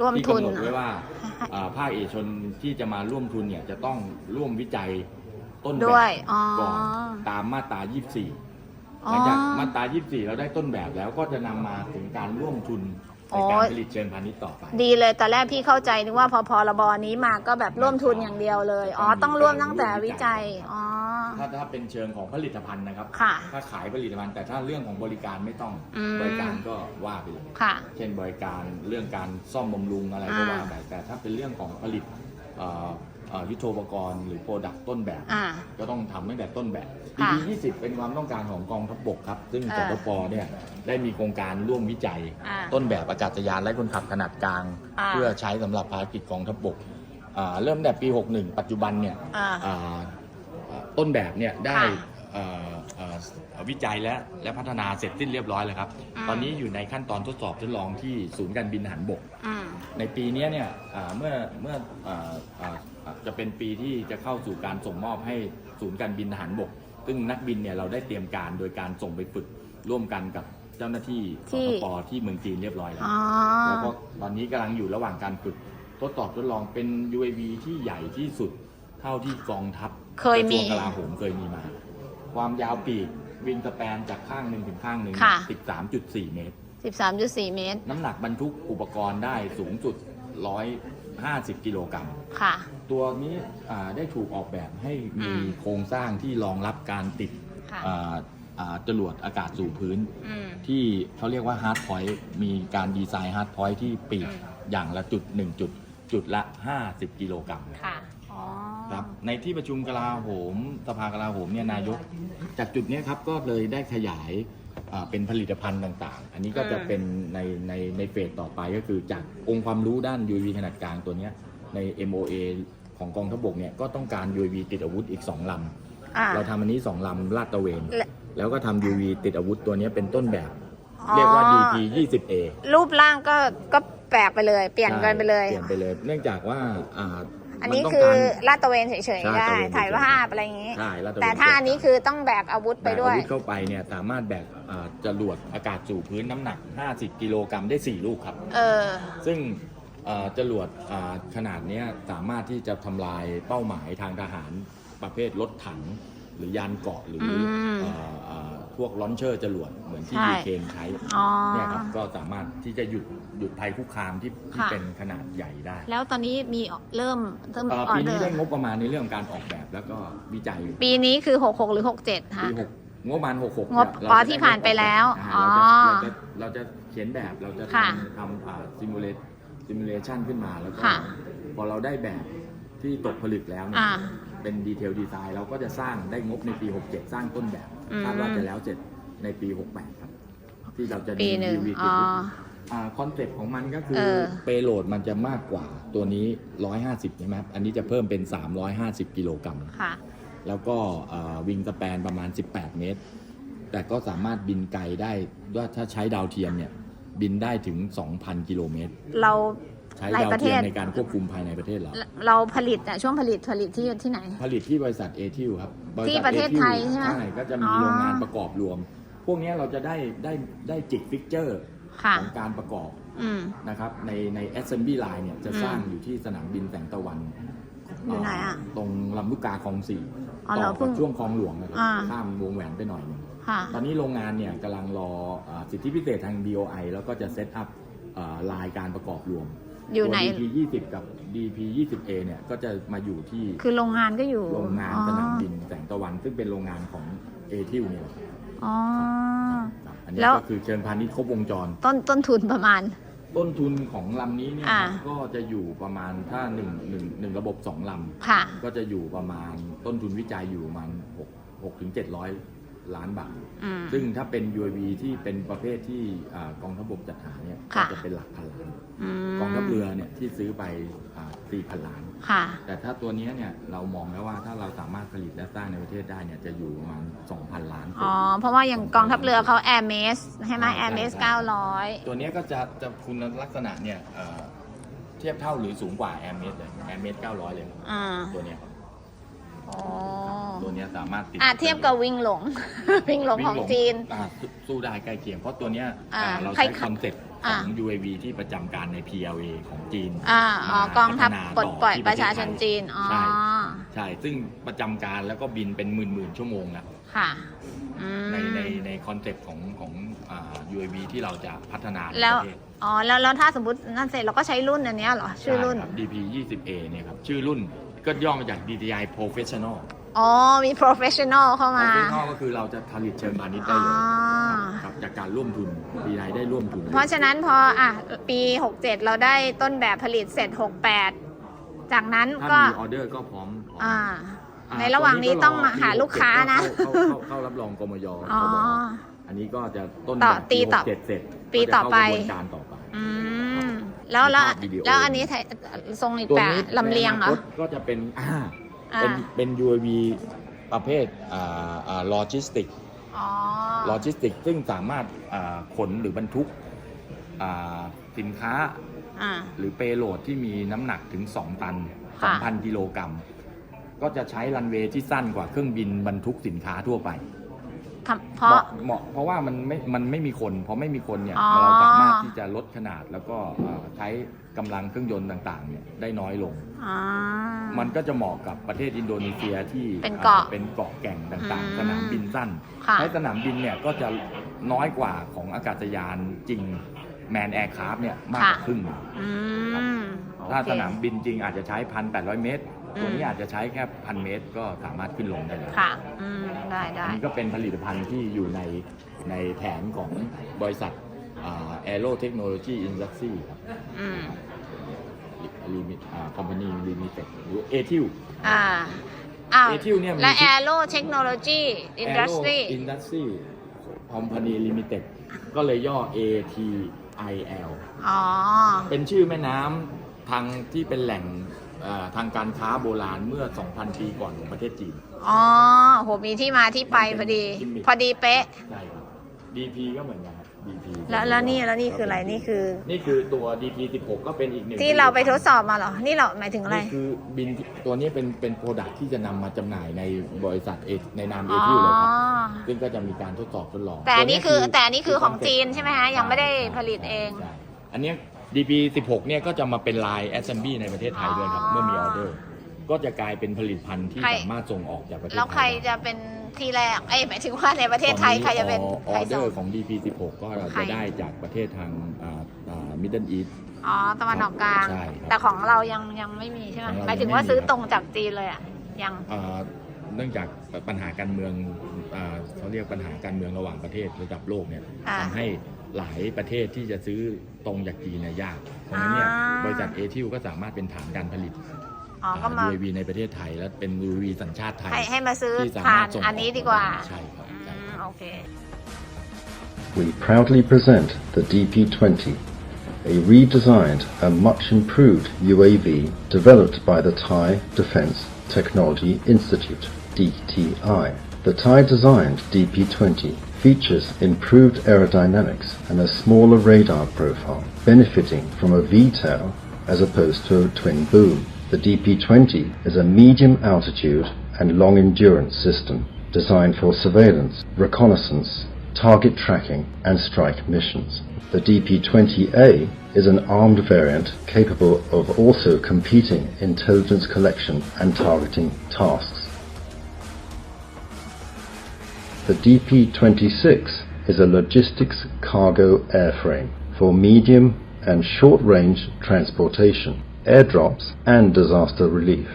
ร่วมที่ทุนกำหนดไว้อะว่าอ่าภาคเอกชนที่จะมาร่วมทุนเนี่ยจะต้องร่วมวิจัยต้นแบด้วย บอ๋อ ก่อนตามมาตรา 24อ๋อหลังจากมาตรา 24 เราได้ต้นแบบแล้วก็จะนำมาถึงการร่วมทุนอ๋ในอการผลิตเชิงพาณิชย์ต่อไป ดีเลยตอนแรกพี่เข้าใจนึกว่าพอพรบนี้มาก็แบบร่วมทุนอย่างเดียวเลย อ๋อ ต้องร่วมตั้งแต่วิจัย อ๋อ ถ้าถ้าเป็นเชิงของผลิตภัณฑ์นะครับ ค่ะถ้าขายผลิตภัณฑ์แต่ถ้าเรื่องของบริการไม่ต้องอืม บริการก็ว่าไปเลยค่ะ เช่นบริการเรื่องการซ่อมบำรุงอะไรก็อ่าว่าไปแต่ถ้าเป็นเรื่องของผลิตเอ่อเอ่อยุทโธปกรณ์หรือโปรดักต์ต้นแบบ อ่า ก็ต้องทำตั้งแต่ต้นแบบ ค่ะ EP 20 เป็นความต้องการของกองทัพบกครับ ซึ่งเอสอตปเนี่ยได้มีโครงการร่วมวิจัย อ่า ต้นแบบอากาศยานไร้คนขับขนาดกลาง อ่า เพื่อใช้สำหรับภารกิจกองทัพบกอ่าเริ่มแต่ปี 61 ปัจจุบันเนี่ยอ่า อ่าอ่า ต้นแบบเนี่ยได้ค่ะเอ่อเอ่อวิจัยและและพัฒนาเสร็จสิ้นเรียบร้อยแล้วครับ อืม ตอนนี้อยู่ในขั้นตอนทดสอบทดลองที่ศูนย์การบินทหารบก อืม ในปีเนี้ยเนี่ยอ่าเมื่อเมื่ออ่าอ่าอ่าจะเป็นปีที่จะเข้าสู่การส่งมอบให้ศูนย์การบินทหารบก ซึ่งนักบินเนี่ยเราได้เตรียมการโดยการส่งไปฝึกร่วมกันกับเจ้าหน้าที่ที่สปที่เมืองจีนเรียบร้อยแล้ว อ๋อ แล้วก็ตอนนี้กำลังอยู่ระหว่างการฝึกทดสอบทดลองเป็น UAV ที่ใหญ่ที่สุดเท่าที่กองทัพ เคยมีกระทรวงกลาโหมเคยมีมา ความยาวปีกวิงสแปนจากข้างหนึ่งถึงข้างหนึ่งค่ะ13.4เมตร 13.4 เมตรน้ำหนักบรรทุกอุปกรณ์ได้สูงสุด150กิโลกรัม ค่ะ ตัวนี้อ่าได้ถูกออกแบบให้มีอืม โครงสร้างที่รองรับการติดค่ะ อ่าอ่าจรวดอากาศสู่พื้น อืม ที่เขาเรียกว่าฮาร์ดพอยต์มีการดีไซน์ฮาร์ดพอยต์ที่ปีกอืม อย่างละจุด 1 จุด จุดละ 50 กิโลกรัมค่ะอ๋อครับ ในที่ประชุมกลาโหมสภากลาโหมเนี่ยนายก จากจุดเนี้ยครับก็เลยได้ขยายอ่าเป็นผลิตภัณฑ์ต่าง ๆ อันนี้ก็จะอืมเป็นในในในเฟสต่อไปก็คือจากองค์ความรู้ด้าน UAV ขนาดกลางตัวเนี้ยใน MOA ของกองทัพบกเนี่ยก็ต้องการ UAV ติดอาวุธอีก2ลอ่าำเราทำอันนี้2ลำลาดตระเวน และ แล้วก็ทำ UAV ติดอาวุธตัวเนี้ยเป็นต้นแบบอ๋อเรียกว่า DP 20A รูปร่างก็ก็แปลกไปเลย เปลี่ยนกันไปเลยเปลี่ยนไปเลย เนื่องจากว่าอ่า อันนี้มัต้งคือการลาดตระเวนเฉยใช่ๆได้ตระเวนเฉยๆถ่ายภาพอะไรอย่างนี้ใช่ลาดตระเวนแต่ถ้าอันนี้คือต้องแบกอาวุธไปด้วยแบกอาวุธเข้าไปเนี่ยสามารถแบกอ่าจรวดอากาศสู่พื้นน้ำหนัก 50 กิโลกรัมได้ 4 ลูกครับเออซึ่งเอ่อจรวดอ่าขนาดเนี้ยสามารถที่จะทำลายเป้าหมายทางทหารประเภทรถถัง หรือยานเกราะหรืออมเอ่อเอ่อ พวกลอนเชอร์จรวดเหมือนที่ใช่ยูเครนใช้อ๋อ เนี่ยครับก็สามารถที่จะหยุดหยุดภัยคุกคามที่ที่ค่ะเป็นขนาดใหญ่ได้แล้วตอนนี้มีเริ่มเริ่มเอ่อออปีเดอนี้ร์ได้งบประมาณในเรื่องการออกแบบแล้วก็วิจัยอยู่ปีนี้คือ 66 หรือ 67ฮะปีหกงบประมาณหกหกงบอ๋อที่ผ่านไปแล้วเราอ๋อจะเราจะเขียนแบบเราจะค่ะทำทำซิมูเลตซิมูเลชันขึ้นมาแล้วก็ค่ะ พอเราได้แบบที่ตกผลึกแล้วเนี่ย อ่า เป็นดีเทลดีไซน์เราก็จะสร้างได้งบในปี 67 สร้างต้นแบบอืม คาดว่าจะแล้วเสร็จในปี 68 ครับ ที่เราจะปีหนึ่งรีวิวอ๋อ คอนเซ็ปต์ของมันก็คือเออ เปโลดมันจะมากกว่าตัวนี้ 150 ใช่ไหมครับ อันนี้จะเพิ่มเป็น 350 กิโลกรัม ค่ะ แล้วก็วิงสแปนประมาณ 18 เมตร แต่ก็สามารถบินไกลได้ว่าถ้าใช้ดาวเทียมเนี่ย บินได้ถึง 2,000 กิโลเมตร เรา ใช้ในดาวประเทเทียมศในการควบคุมภายในประเทศเรา เราผลิตอะช่วงผลิตผลิตที่ที่ไหน ผลิตที่บริษัทเอทิวครับบษัท ที่ประเทศไทย ATIL ใช่ไหมใช่ก็จะมีอ๋อ โรงงานประกอบรวม พวกเนี้ยเราจะได้ได้ได้จิกฟิกเจอร์ค่ะ ของการประกอบอืม นะครับ ในใน assembly line เนี่ยจะอืมสร้างอยู่ที่สนามบินแสงตะวันอยู่ไหนอะตรงลำลูกกาคลองสี่อ๋อต่เหรออกับเพิ่งช่วงคลองหลวงนะครับอ่า ข้ามวงแหวนไปหน่อยหนึง ค่ะ ตอนนี้โรงงานเนี่ยกำลังรออาสิทธิพิเศษทาง DOI แล้วก็จะเซตอัพลายการประกอบรวม อยู่ไหนตัว DP 20กับ DP 20A เนี่ยก็จะมาอยู่ที่คือโรงงานก็อยู่โรงงานอ๋อสนามบินแสงตะวัน ซึ่งเป็นโรงงานของเอทิวเนี่ยแหละอ๋อ ครับอันนี้แล้ว ก็คือเชิงพาณิชย์ครบวงจร ต้นต้นทุนประมาณ ต้นทุนของลำนี้เนี่ยอ่า ก็จะอยู่ประมาณถ้า1นึ่งหนึ่งหนึ่งระบบ2ลำค่ะก็จะอยู่ประมาณต้นทุนวิจัยอยู่ประมาณ6 6ถึง700 ล้านบาท อืม ซึ่งถ้าเป็น UAV ที่เป็นประเภทที่อ่ากองทัพบกจัดหาเนี่ยก็ค่ะ จะเป็นหลักพันล้าน มกองทัพเรือเนี่ยที่ซื้อไปสี่พันล้าน ค่ะ แต่ถ้าตัวเนี้ยเนี่ยเรามองแล้วว่าถ้าเราสามารถผลิตและสร้างในประเทศได้เนี่ยจะอยู่ประมาณ2,000 ล้านอ๋อ เพราะว่าอย่างกองทัพเรือเขาแอร์เมสใช่ไหมใช่แอร์เมสใช่ เก้าร้อย ตัวเนี้ยก็จะจะคุณลักษณะเนี่ยเอ่อเทียบเท่าหรือสูงกว่า Air m e d เลย Air m e d 900 เลยครับอ่า ตัวเนี้ยครับ อ๋อตัวเนี้ยสามารถติดอะเทียบกับวิงหลง วิงหลงของจีน อ่าสู้สู้ได้ใกล้เคียง เพราะตัวเนี้ยอ่าอ่าเราใครใช้คอนเซ็ปต์ขอ่า อง UAV ที่ประจำการใน PLA ของจีน อ่าอ๋อมากองทัพพัฒนาปลดปล่อยต่อที่ประชาชนประเทศไทยจีน อ๋อ ใช่ ใช่ ซึ่งประจำการแล้วก็บินเป็นหมื่นๆชั่วโมงนะค่ะอืมในในในคอนเซ็ปต์ของของอ่า UAV ที่เราจะพัฒนาในแล้ว ประเทศอ๋อ แล้วแล้วถ้าสมมตินั่นเสร็จเราก็ใช้รุ่นอันเนี้ยเหรอ ชื่อรุ่น ใครับ DP 20A เนี่ยครับ ชื่อรุ่น ก็ย่อมาจาก DTI Professional อ๋อ มี professional เข้ามา Professional ก็คือเราจะผลิตเชิงพาณิชย์ได้อ๋อเลยครับจากการร่วมทุน DTI ได้ร่วมทุนเพราะฉะนั้นพออะปี 67 เราได้ต้นแบบผลิตเสร็จ 68 จากนั้นถ้าก็มีออเดอร์ก็พร้อมพร้อมอ่า อ่าในระหว่างนี้ต้องมาหาลูกค้านะเข้เข้าเข้าเข้ารับรองกมยอ๋อ กบอันนี้ก็จะต้นต่อแบบตีต่อปี67เสร็จปีต่อไป ก็จะเข้ากระบวนการต่อไป อืม แล้วแล้วมีภาพวิดีโอ แล้วอันนี้ไทยทรงอีกตัวแบบนี้ลำเลียงเหรอ ในนาคตก็จะเป็นอ่าอ่า เป็นเป็น UAV ประเภทอ่าอ่าโลจิสติกอ๋อโลจิสติกซึ่งสามารถอ่าขนหรือบรรทุกอ่าสินค้าอ่า หรือเปโลดที่มีน้ำหนักถึง 2 ตัน ค่ะ 2,000 กิโลกรัม ก็จะใช้รันเวย์ที่สั้นกว่าเครื่องบินบรรทุกสินค้าทั่วไป ทำเพราะเหมาะเพราะว่ามันไม่มันไม่มีคนเพราะไม่มีคนเนี่ยอ๋อ เราสามารถที่จะลดขนาดแล้วก็เอ่อใช้กำลังเครื่องยนต์ต่างๆเนี่ยได้น้อยลง อ่า มันก็จะเหมาะกับประเทศอินโดนีเซียที่เป็นเกาะอ่เป็นเกาะแก่งต่างอืม ๆ สนามบินสั้นค่ะ ใช้สนามบินเนี่ยก็จะน้อยกว่าของอากาศยานจริงแมนแอร์คราฟเนี่ยมากกว่าค่ะ ครึ่งอืมถ้าโอเคสนามบินจริงอาจจะใช้พันแปดร้อยเมตรอืม ตัวนี้อาจจะใช้แค่พันเมตรก็สามารถขึ้นลงได้เลยค่ะ อืม ได้ได้อันนี้ก็เป็นผลิตภัณฑ์ที่อยู่ในในแผนของบริษัทแอโรเทคโนโลยีอินดัสทรีครับอืมลิมิตคอมพานีลิมิเต็ดหรือเอทิวอ่าอ้าว ATIL เนี่ยมีและชื่อ Aero Technology Industry อินดัสทรีคอมพานีลิมิเต็ดก็เลยย่อ ATIL อ๋อ เป็นชื่อแม่น้ำทางที่เป็นแหล่งเอ่อ ทางการค้าโบราณเมื่อ 2,000 ปีก่อนของประเทศจีน อ๋อโหมีที่มาที่ไปพอดีกิมมิคพอดีเป๊ะ ใช่ครับ DP ก็เหมือนกันครับ DP แล้วแล้วนี่แล้วนี่คืออะไรนี่คือ นี่คือตัว DP 16 ก็เป็นอีกหนึ่งที่เราไปทดสอบมาเหรอ นี่เราหมายถึงอะไร นี่คือบินตัวนี้เป็นเป็นโปรดักที่จะนำมาจำหน่ายในบริษัทเอในนามเออ๋อทิวเลยครับ ซึ่งก็จะมีการทดสอบทดลอง แต่อันนี้คือตัวแต่อันนี้คือของจีน concept ใช่ไหมฮะยังไม่ได้ผลิตเองใช่อันเนี้ ย DP 16 เนี่ยก็จะมาเป็นลาย assembly ในประเทศไทยด้วยครับอ๋อเมื่อมีออเดอร์ ก็จะกลายเป็นผลิตภัณฑ์ที่ใคร สามารถส่งออกจากประเทศไทยแล้วใครจะเป็นที่แรก เอ้ยหมายถึงว่าในประเทศไทยใครจะเป็นอใครอเดส่องร์ของ DP 16 ก็เราใคร จะได้จากประเทศทางมิดเดิลอีสอ๋อตะวันออกกลาง ใช่ครับแต่ของเรายังยังไม่มีใช่ไหมของเราหมายถึงยังไม่ว่ามี ซื้อครับตรงจากจีนเลยอะ ยัง อ่าเนื่องจากปัญหาการเมืองอ่าเขาเรียกปัญหาการเมืองระหว่างประเทศระดับโลกเนี่ยอ่า ทำให้ หลายประเทศที่จะซื้อตรงจากจีนเนี่ยยากเพราะฉะนั้นเนี่ยอ่า บริษัทเอทิวก็สามารถเป็นฐานการผลิต อ๋อก็มา UAV ในประเทศไทยและเป็น UAV สัญชาติไทยให้ให้มาซื้อที่สาทามารนถส่งอันนี้ดีกว่าใช่ครับอืใช่มครับ โอเค we proudly present the DP-20, a redesigned and much improved UAV developed by the Thai Defence Technology Institute, DTI. The Thai-designed DP-20 features improved aerodynamics and a smaller radar profile, benefiting from a V-tail as opposed to a twin boom. The DP-20 is a medium altitude and long endurance system designed for surveillance, reconnaissance, target tracking, and strike missions. The DP-20A is an armed variant capable of also completing intelligence collection and targeting tasks. The DP-26 is a logistics cargo airframe for medium and short-range transportation, airdrops, and disaster relief.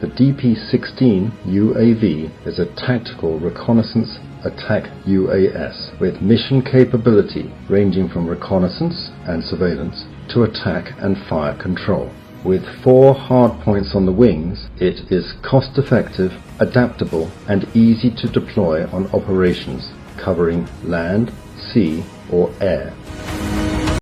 The DP-16 UAV is a tactical reconnaissance attack UAS with mission capability ranging from reconnaissance and surveillance to attack and fire control. With four hard points on the wings, it is cost effective, adaptable, and easy to deploy on operations covering land, sea, or air.